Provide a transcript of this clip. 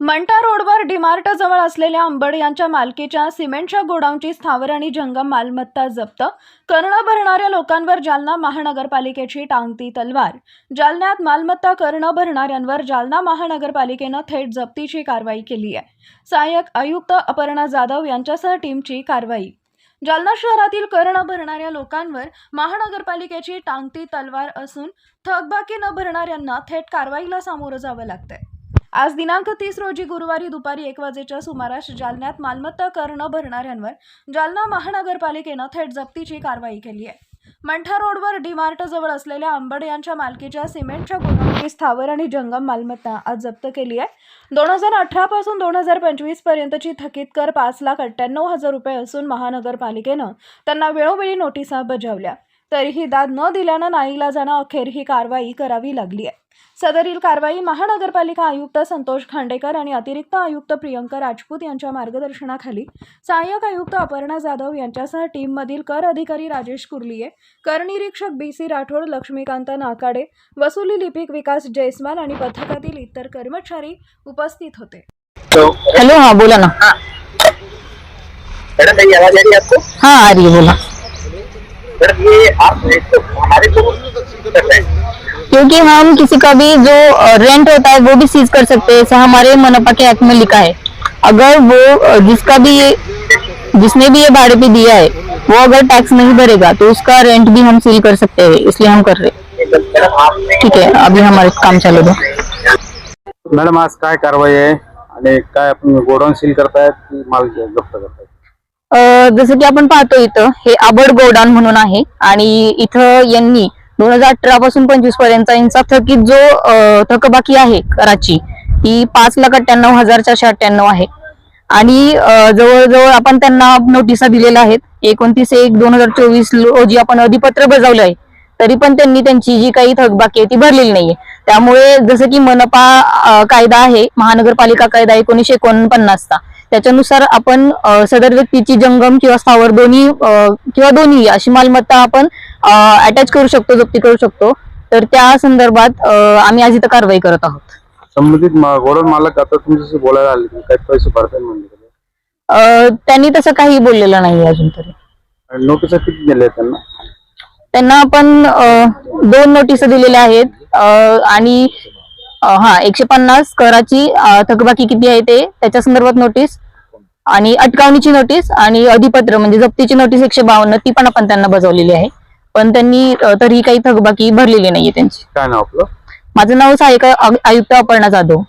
मंठा रोडवर डीमार्ट जवळ असलेल्या अंबड यांच्या मालकीच्या सिमेंटच्या गोडाऊनची स्थावर आणि जंगम मालमत्ता जप्त कर्ण भरणाऱ्या लोकांवर जालना महानगरपालिकेची टांगती तलवार. जालन्यात मालमत्ता कर्ण भरणाऱ्यांवर जालना महानगरपालिकेनं थेट जप्तीची कारवाई केली आहे. सहाय्यक आयुक्त अपर्णा जाधव यांच्यासह टीमची कारवाई. जालना शहरातील कर्ण भरणाऱ्या लोकांवर महानगरपालिकेची टांगती तलवार असून थकबाकी न भरणाऱ्यांना थेट कारवाईला सामोरं जावं लागतंय. आज दिनांक तीस रोजी गुरुवारी दुपारी एक वाजेच्या सुमारास जालन्यात मालमत्ता कर न भरणाऱ्यांवर जालना महानगरपालिकेनं थेट जप्तीची कारवाई केली आहे. मंठा रोडवर डीमार्ट जवळ असलेल्या अंबड यांच्या मालकीच्या सिमेंटच्या गोदामाची स्थावर आणि जंगम मालमत्ता आज जप्त केली आहे. दोन हजार अठरा पासून दोन हजार पंचवीस पर्यंतची थकीत कर पाच लाख अठ्ठ्याण्णव हजार रुपये असून महानगरपालिकेनं त्यांना वेळोवेळी नोटिसा बजावल्या. तरीही दाद न दिल्यानं नाईलाजानं अखेर ही कारवाई करावी लागली आहे. सदरील कारवाई महानगरपालिका आयुक्त संतोष खांडेकर आणि अतिरिक्त आयुक्त प्रियंका राजपूत यांच्या मार्गदर्शनाखाली सहाय्यक आयुक्त अपर्णा जाधव यांच्यासह टीममधील कर अधिकारी राजेश कुर्लिये कर निरीक्षक बी सी राठोड लक्ष्मीकांत नाकाडे वसुली लिपिक विकास जयस्वाल आणि पथकातील इतर कर्मचारी उपस्थित होते. हेलो हाँ बोला ना. मैडम है आपको? हाँ आ रही है बोला. मैडम ये आप तो हमारे को कर रहे हैं। क्योंकि हम किसी का भी जो रेंट होता है वो भी सीज कर सकते हैं ऐसा हमारे मनपा के एक्ट में लिखा है। अगर वो जिसका भी ये जिसने भी ये भाड़े पे दिया है वो अगर टैक्स नहीं भरेगा तो उसका रेंट भी हम सील कर सकते हैं इसलिए हम कर रहे हैं। ठीक है अभी हमारे काम चालू दो मॅडम आज काय कारवाई आहे आणि काय आपण गोडाऊन सील करतायत की माल जप्त करतायत? जसं की आपण पाहतो इथं हे आबड गोडाऊन म्हणून आहे. आणि इथं यांनी दोन हजार अठरा पासून पंचवीसपर्यंत यांचा थकीत जो थकबाकी आहे कराची ती पाच लाख अठ्ठ्याण्णव हजार चारशे अठ्ठ्याण्णव आहे. आणि जवळजवळ आपण त्यांना नोटिसा दिलेल्या आहेत एकोणतीस एक दोन हजार चोवीस रोजी आपण अधिपत्र बजावलं आहे तरी पण त्यांनी त्यांची जी काही थकबाकी आहे ती भरलेली नाहीये. त्यामुळे जसं की मनपा कायदा आहे महानगरपालिका कायदा एकोणीशे एकोणपन्नासचा त्याच्यानुसार आपण सदर व्यक्तीची जंगम किंवा स्थावर दोन्ही किंवा दोन्ही अशी मालमत्ता आपण अटॅच करू शकतो जप्ती करू शकतो. तर त्या संदर्भात आम्ही आज इथं कारवाई करत आहोत. संबंधित मालक आता तुमच्याशी बोलायला आले काही पैसे भरताय म्हणले अ, त्यांनी तसं काही बोललेलं नाही अजून तरी. नोटीस किती दिले त्यांना? त्यांना आपण दोन नोटीस दिलेल्या आहेत. आणि हा एकशे पन्नास कराची थकबाकी किती आहे ते? त्याच्या संदर्भात नोटीस आणि अटकावणीची नोटीस आणि अधिपत्र म्हणजे जप्तीची नोटीस एकशे बावन्न ती पण आपण त्यांना बजावलेली आहे. पण त्यांनी तरीही काही थकबाकी भरलेली नाहीये त्यांची. काय नाव आपलं? माझं नाव सहाय्यक आयुक्त अपर्णा जाधव.